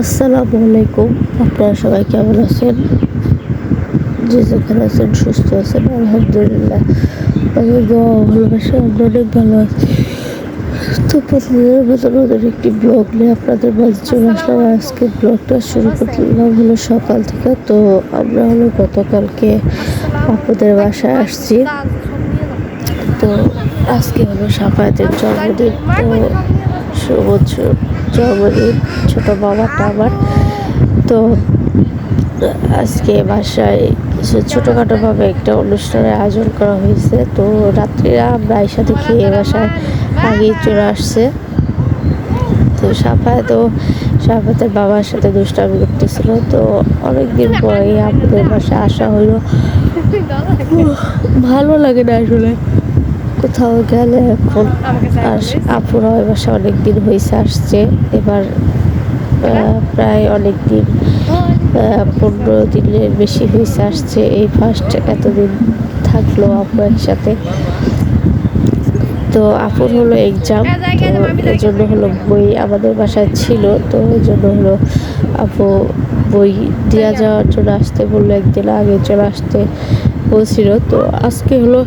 আসসালামু আলাইকুম। আপনারা সবাই কেমন আছেন? যে যেখানে আছেন, সুস্থ আছেন, আলহামদুলিল্লাহ। আমি ও ভালোবাসা, আমরা অনেক ভালো আছি। তো প্রতিদিনের মতো নতুন একটি ব্লগ নিয়ে আপনাদের মাঝে চলে আসলাম। আজকে ব্লগটা শুরু করলাম হলো সকাল থেকে। তো আমরা হলো গতকালকে আপনাদের বাসায় আসছি। তো আজকে হলো সাফায়াতের জন্মদিন। তো শুভ জন্মদিন ছোট বাবাটা আমার তো আজকে বাসায় ছোটোখাটোভাবে একটা অনুষ্ঠানের আয়োজন করা হয়েছে। তো রাত্রিরা আমরা একসাথে খেয়ে বাসায় আগেই চলে আসছে। তো সাফায়াতও, সাফায়াতের বাবার সাথে দুষ্টামি করতেছিল। তো অনেকদিন পরে আপনাদের বাসায় আসা হলো। ভালো লাগে না আসলে। কোথাও গেলে এখন আর আপুরা বাসা অনেক দিন হয়েছে আসছে। এবার প্রায় অনেক দিন পনেরো দিনের বেশি হয়েছে আসছে। এই ফার্স্ট এতদিন থাকল আপু একসাথে। তো আপুর হলো এক্সাম তো এই জন্য হলো বই আমাদের বাসায় ছিল তো এই জন্য হলো আপু বই দেওয়া যাওয়ার জন্য আসতে বলল একদিন আগে চলে আসতে বলছিল। তো আজকে হলো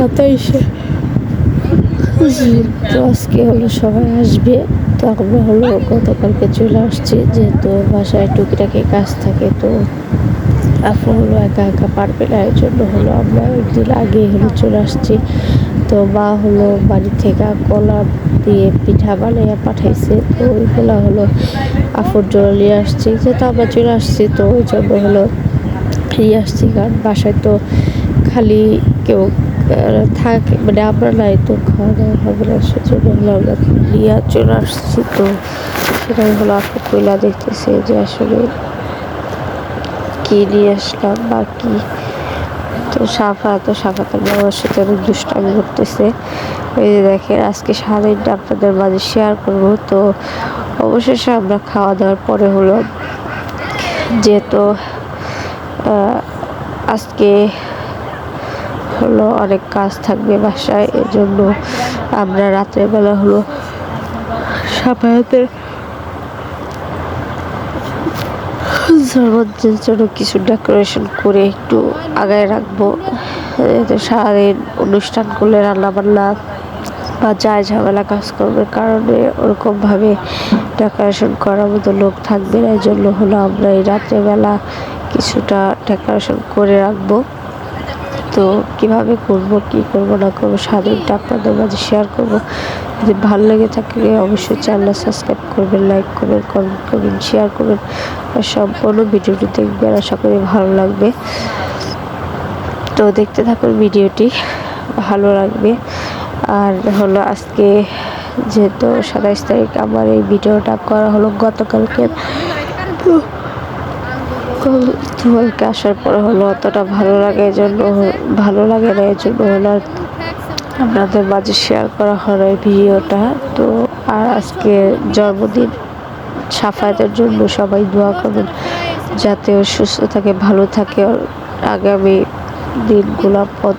সাতাইশে। তো আজকে হলো সবাই আসবে। তো আমরা হলো গতকালকে চলে আসছি, যেহেতু বাসায় টুকিটাকি কাজ থাকে, তো আপু হলো একা একা পারবে না, এই জন্য হলো আমরা একদিন আগে হলো চলে আসছি। তো মা হলো বাড়ি থেকে কলা দিয়ে পিঠা বানাইয়া পাঠাইছে, তো ওইগুলো হলো আপুর জন্য নিয়ে আসছি। যেহেতু আমরা চলে আসছি, তো ওই জন্য হলো নিয়ে আসছি, কারণ বাসায় তো খালি কেউ থাকে মানে আমরা নাই তো খাওয়া দাওয়া হবে না, সেজন্য হলো আমরা নিয়ে চলে আসছি তো। সেটাই হলো আপু কইলা দেখতেছে যে আসলে কি নিয়ে আসলাম বা কি। তো সাফা তো সাফা তার বাবার সাথে অনেক দুষ্টামি করতেছে। এই যে দেখেন, আজকে সারাদিনটা আপনাদের মাঝে শেয়ার করব। তো অবশেষে আমরা খাওয়া দাওয়ার পরে হলো যেহেতু আজকে হলো অনেক কাজ থাকবে বাসায়, এজন্য আমরা রাতের বেলা হলো সাফায়াতের জন্মদিনের জন্য কিছু ডেকোরেশন করে একটু আগায় রাখব। সারাদিন অনুষ্ঠান করলে রান্না বান্না বা যায় ঝামেলা কাজ কাজকর্মের কারণে ওরকমভাবে ডেকোরেশন করার মতো লোক থাকবে না এই জন্য হলো আমরা এই রাত্রেবেলা কিছুটা ডেকোরেশন করে রাখব। তো কীভাবে করব, কি করব, না করব সারাদিনটা আপনাদের মাঝে শেয়ার করব। যদি ভালো লেগে থাকলে অবশ্যই চ্যানেল সাবস্ক্রাইব করবেন লাইক করবেন কমেন্ট করবেন শেয়ার করবেন। আর সম্পূর্ণ ভিডিওটি দেখবেন, আশা করি ভালো লাগবে। তো দেখতে থাকুন ভিডিওটি, ভালো লাগবে। আর হলো আজকে যেহেতু সাতাইশ তারিখ, আমার এই ভিডিওটা করা হলো গতকালকে। তো তোমাকে আসার পরে হলো অতটা ভালো লাগে, এই জন্য ভালো লাগে না, এই জন্য হলো আপনাদের মাঝে শেয়ার করা হলো এই ভিডিওটা। তো আর আজকে জন্মদিন, সাফায়াতের জন্য সবাই দোয়া করবেন, যাতে ও সুস্থ থাকে, ভালো থাকে আগামী দিনগুলো পথ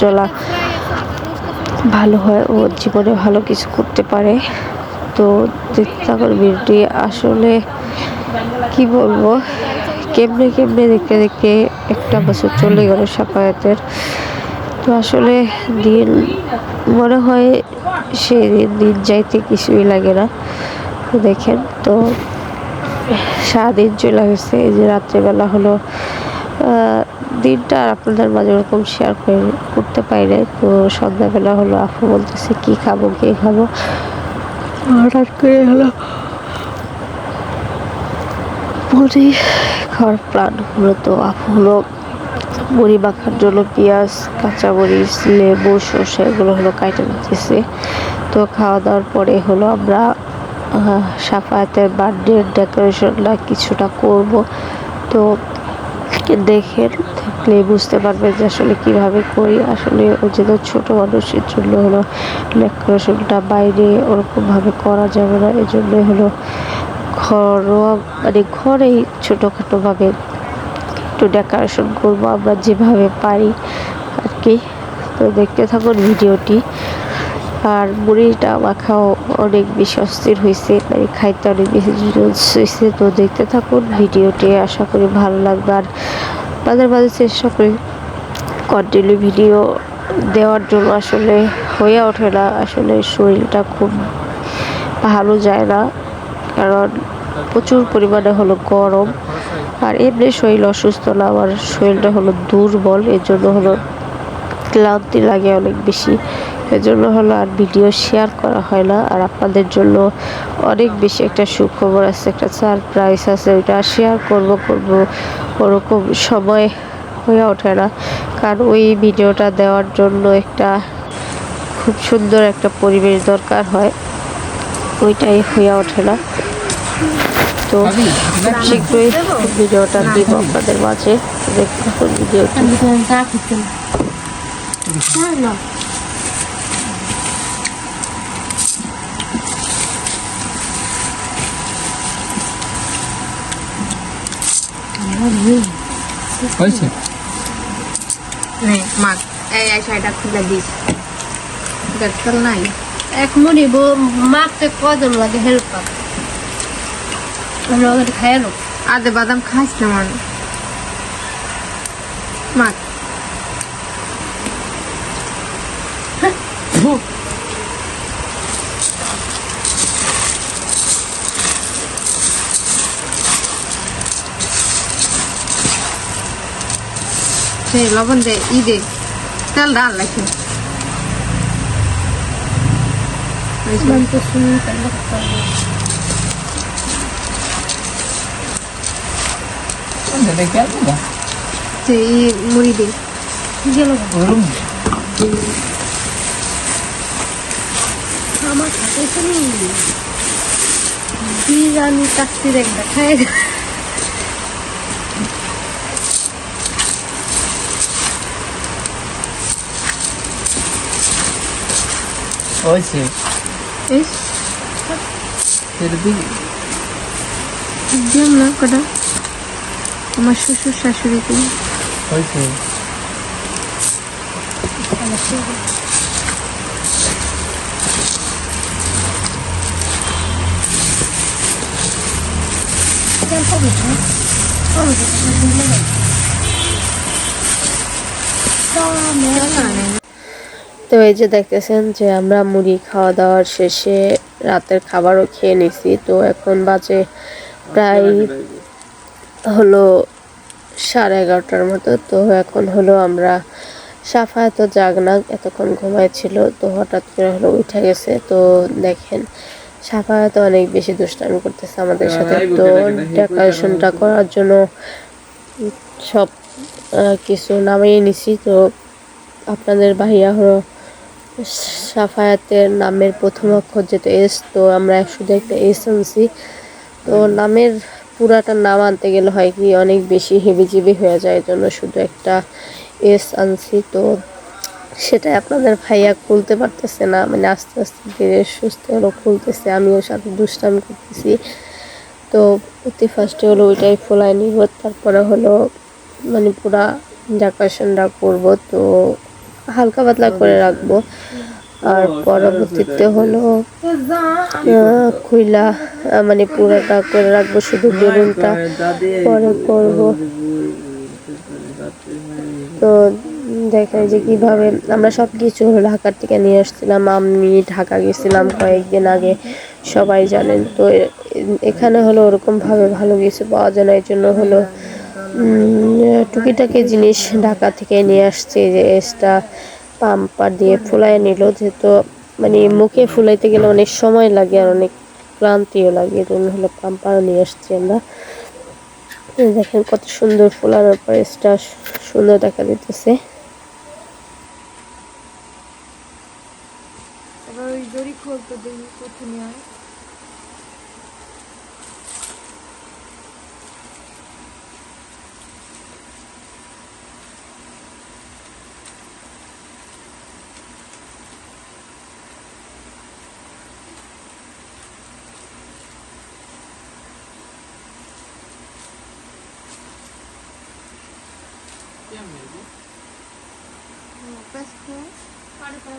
চলা ভালো হয় ও জীবনে ভালো কিছু করতে পারে। তো দেখতে থাকুন ভিডিওটি। আসলে কি বলব? কেমনে কেমনে দেখতে দেখতে একটা বছর চলে গেল সাফায়াতের। তো আসলে দিন, মনে হয় সেই দিন দিন যাইতে কিছুই লাগে না। দেখেন, তো সারাদিন চলে গেছে। এই যে রাত্রেবেলা হলো দিনটা আর আপনাদের মাঝে ওরকম শেয়ার করে করতে পারি নাই। তো সন্ধ্যাবেলা হলো আপু বলতেছে, কি খাব কি খাব? হঠাৎ করে হলো মুড়ি খাওয়ার প্ল্যান তো হলো মুড়ি মাখার জন্য পেঁয়াজ, কাঁচামরিচ, লেবু, সর্ষে, এগুলো হলো কাটে নিতেছে। তো খাওয়া দাওয়ার পরে হলো আমরা সাফায়াতের বার্থডে ডেকোরেশনটা কিছুটা করব। তো দেখেন দেখলে বুঝতে পারবেন যে আসলে কীভাবে করি। আসলে ওই যে তো ছোটো মানুষের জন্য হলো ডেকোরেশনটা বাইরে ওরকমভাবে করা যাবে না। এই জন্য হলো ঘরোয়া মানে ঘরেই ছোটোখাটোভাবে একটু ডেকোরেশন করব আমরা যেভাবে পারি আর কি। তো দেখতে থাকুন ভিডিওটি। আর মুড়িটা মাখাও অনেক বেশি অস্থির হয়েছে মানে খাইতে অনেক বেশি হয়েছে তো দেখতে থাকুন ভিডিওটি, আশা করি ভালো লাগবে। আর মাঝে মাঝে চেষ্টা করি কন্টিনিউ ভিডিও দেওয়ার জন্য আসলে হয়ে ওঠে না, আসলে শরীরটা খুব ভালো যায় না। কারণ প্রচুর পরিমাণে হলো গরম। আর এমনি শরীর অসুস্থ না, আমার শরীরটা হলো দুর্বল এর জন্য হলো ক্লান্তি লাগে অনেক বেশি। এজন্য হলো আর ভিডিও শেয়ার করা হয় না। আর আপনাদের জন্য অনেক বেশি একটা সুখবর আছে, একটা সারপ্রাইজ আছে, ওইটা শেয়ার করব করব, ওরকম সময় হয়ে ওঠে না। কারণ ওই ভিডিওটা দেওয়ার জন্য একটা খুব সুন্দর একটা পরিবেশ দরকার হয়। ওইটাই হয়ে ওঠে না। তো খুব শীঘ্রই ভিডিওটা দিব আপনাদের মাঝে। দেখতে থাকুন ভিডিওটি। হয়েছে? নে মাগ এই এই শাড়িটা খুলে দিস। নাই। এক মুড়ি মাখতে কজন লাগে হেল্প আমি ওদের খাই লো আদে বাদাম খাইস না মান মাগ সেই লবণ দে ই দে তেল ডাল রাখি মন তো শুনি তাহলে দেখে আসব সেই ই মুড়ি দে গেল ওরকম আমার খাতে শুনি বিরিয়ানি কাস্তির একটা খাই হয়েছে এই ফের দিবি দিলাম না কটা আমার শ্বশুর শাশুড়িকে হয়েছে তো এই যে দেখতেছেন যে আমরা মুড়ি খাওয়া দাওয়ার শেষে রাতের খাবারও খেয়ে নিছি। তো এখন বাজে প্রায় হলো সাড়ে এগারোটার মতো। তো এখন হলো আমরা সাফা তো জাগনা এতক্ষণ ঘুমাইছিল তো হঠাৎ করে হলো উঠে গেছে। তো দেখেন সাফা তো অনেক বেশি দুষ্টামি করতেছে আমাদের সাথে। তো ডেকোরেশনটা করার জন্য সব কিছু নামিয়ে নিছি। তো আপনাদের ভাইয়া হলো সাফায়াতের নামের প্রথম অক্ষর যেটা এস তো আমরা শুধু একটা এস আনছি। তো নামের পুরাটা নাম আনতে গেলে হয় কি অনেক বেশি হেবিজিবি হয়ে যায় জন্য শুধু একটা এস আনছি। তো সেটা আপনাদের ভাইয়া খুলতে পারতেছে না মানে আস্তে আস্তে ধীরে সুস্থ হলো খুলতেছে আমিও সাথে দুষ্টামি করতেছি। তো প্রতি ফার্স্টে হলো ওইটাই ফোলাই নিব তারপরে হলো মানে পুরা ডেকোরেশনটা করব তো হালকা পাতলা করে রাখব। আর পরবর্তীতে হলো খুইলা মানে পুরোটা করে রাখব শুধু বেলুনটা। পরে করব। তো দেখাই যে কীভাবে আমরা সব কিছু ঢাকার থেকে নিয়ে আসছিলাম। আমি ঢাকা গেছিলাম কয়েকদিন আগে, সবাই জানেন। তো এখানে হলো ওরকম ভাবে ভালো কিছু পাওয়া যায় না। এই জন্য হলো টুকিটাকি জিনিস ঢাকা থেকে নিয়ে আসছে, যে এসটা পাম্পার দিয়ে ফুলাই নিল, যেহেতু মানে মুখে ফুলাইতে গেলে অনেক সময় লাগে আর অনেক ক্লান্তিও লাগে জন্য হলো পাম্পারও নিয়ে আসছি আমরা। দেখেন কত সুন্দর ফুলানোর পর এসটা সুন্দর দেখা দিতেছে দড়ি দেখি কোথায় रखो और रखो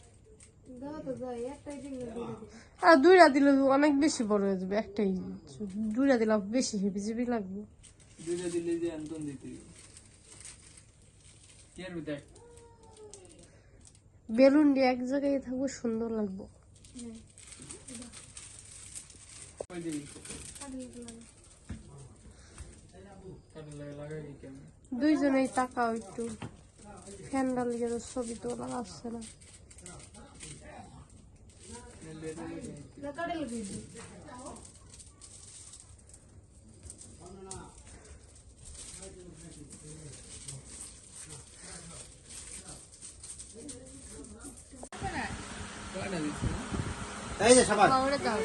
আর দুইটা দিলে অনেক বেশি বড় হয়ে যাবে একটাই। দুইটা দিলে বেশি হেভি জিবি লাগবে। দুটো দিলে দিয়ে আন্তন দিতে বেলুন দিয়ে এক জায়গায় থাকব সুন্দর লাগবো। দুইজনেই তাকাও একটু। ফ্যান ডালিয়ে তো ছবি তোলা আসছে না। এই যে সবাই ওরে দাও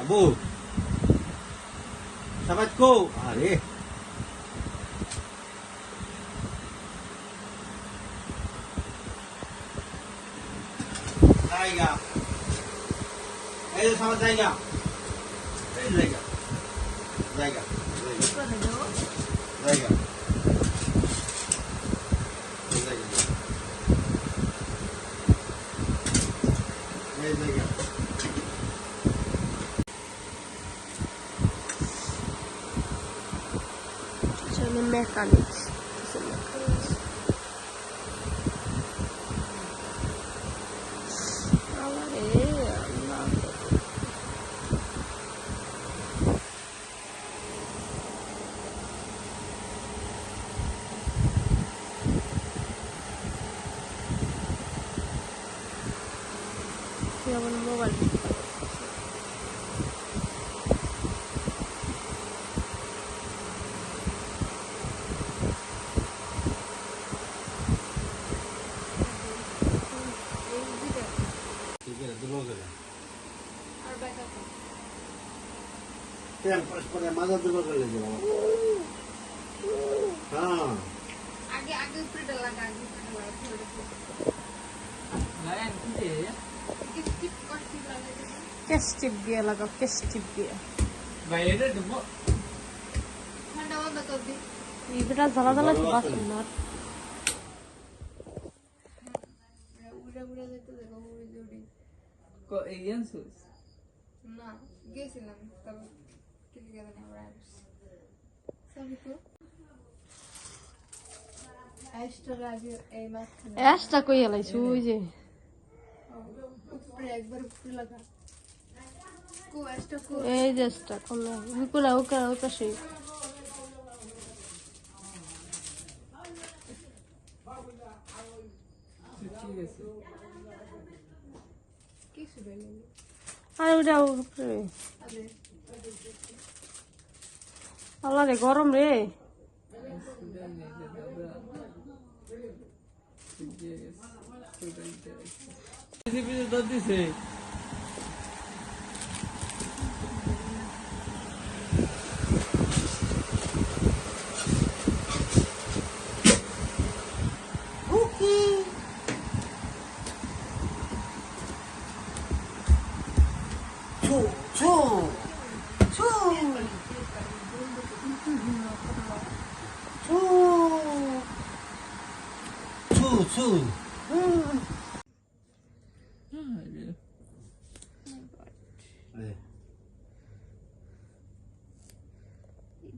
আবু সবাই কো আরে 啥一个？还 gak. Ayo, selamat 个 প্রেম পরে মাথা দুটো করে লেগে বাবা হ্যাঁ আগে আগে উপরে লাগা আগে উপরে লাগা কেস টিপ দিয়ে লাগাও কেস টিপ দিয়ে বাইরে দেবো ঠান্ডা বন্ধ কর দি ইবটা জ্বালা জ্বালা তো বাস সুন্দর উড়ে উড়ে যেতে দেখো উড়ে উড়ে কো এলিয়ান সুস না গেছিলাম তবে লাগে এই মাঝখানে অ্যাশটা কই এলাইছি ওই যে এই ওই পাশে ঠিক আছে কিছু বেলে আর ওটা উপরে আল্লাহ রে গরম রে। দিছে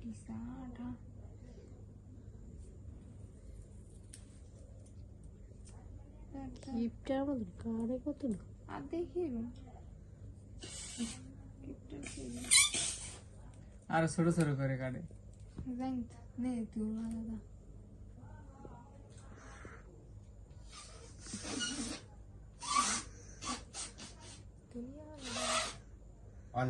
ডিসাটা কিপটার মধ্যে কারে কত আর দেখি আর ছোট ছোট করে কাটে। নে তুই দাদা না ওই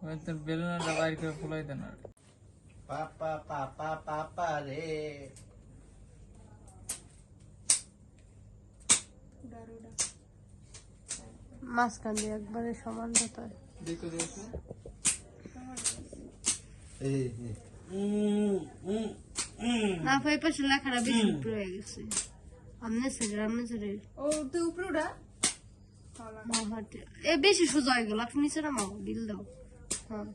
তোর বেলুনটা বাইর করে ফুলাই দেন আর পাপা পাপা পাপা রে। মাঝখান দিয়ে একবারে সমান হয় দেখো দেখো। এই এই। উম, উম, উম। না ভাই পাশে লেখাটা বেশি উপরে হয়ে গেছে। আমনে আমনে সেরে ও তুই উপরে এ বেশি সোজা হয়ে গেল। আপনি নিচে নামাও বিল দাও। হ্যাঁ।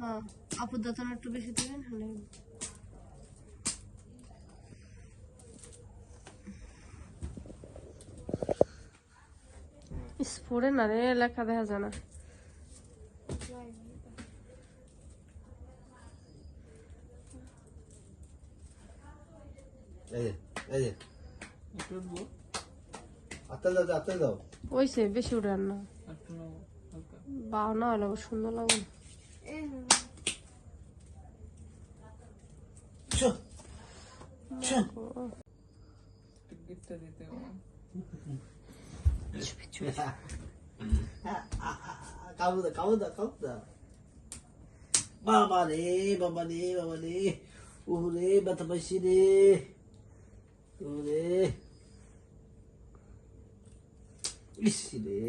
হ্যাঁ। আপুর দাঁতন একটু বেশি দেবেন হলে পড়ে না রে লেখা দেখা যায় না। এই যে, এই যে। একটু উঠবো আত্মাল দাও আত্মাল দাও। ওইসে বেশি উড়ান না। বাও না হলে সুন্দর লাগবে না। ছু, ছু। একটু গিফটটা দিতে হবে কাবু দা কাবু দা কাবু দা বাবা রে বাবা রে। বাবা রে ওরে ব্যথা পাইছি রে। ওরে ইস রে।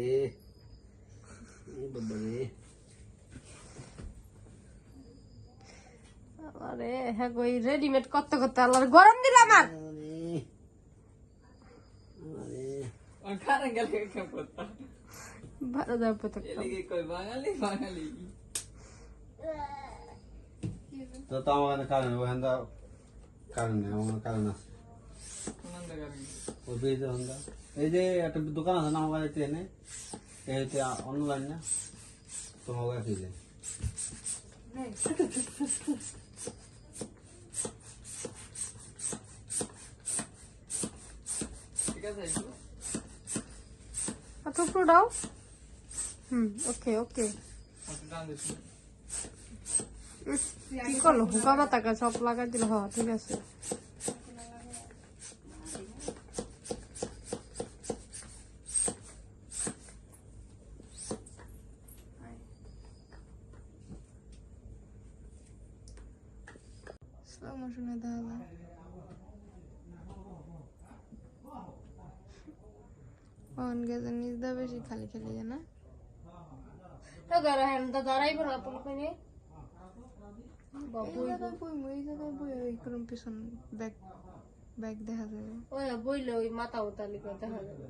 আরে হ্যাঁ গো রেডিমেড করতে করতে আল্লাহর গরম দিল আমার আরে আরে আর খানা গেলে কেমন করতাম ভালো যাবে তো এদিকে কই বাঙালি বাঙালি তো তো আমার কারণ ওখান দা কারণ নেই আমার কারণ আছে কোন জায়গায় ওই বেজে হন্দা এই যে একটা দোকান আছে না আমার কাছে এনে এই হচ্ছে অনলাইন না তোমার কাছে যে ঠিক আছে একটু। এত দাও। হুম ওকে ওকে একটু কি করল? হুকা মাতাকা সব লাগাই দিল। হ্যাঁ ঠিক আছে। অন গেছে নিজ দা বেশি খালি খালি জানা দাঁড়া হ্যাঁ দাঁড়াই বড় আপন কোনে এই জায়গায় বই ওই জায়গায় বই ওই করুন পিছন ব্যাগ ব্যাগ দেখা যাবে ওই বইলে ওই মাথা উতালি করে দেখা যাবে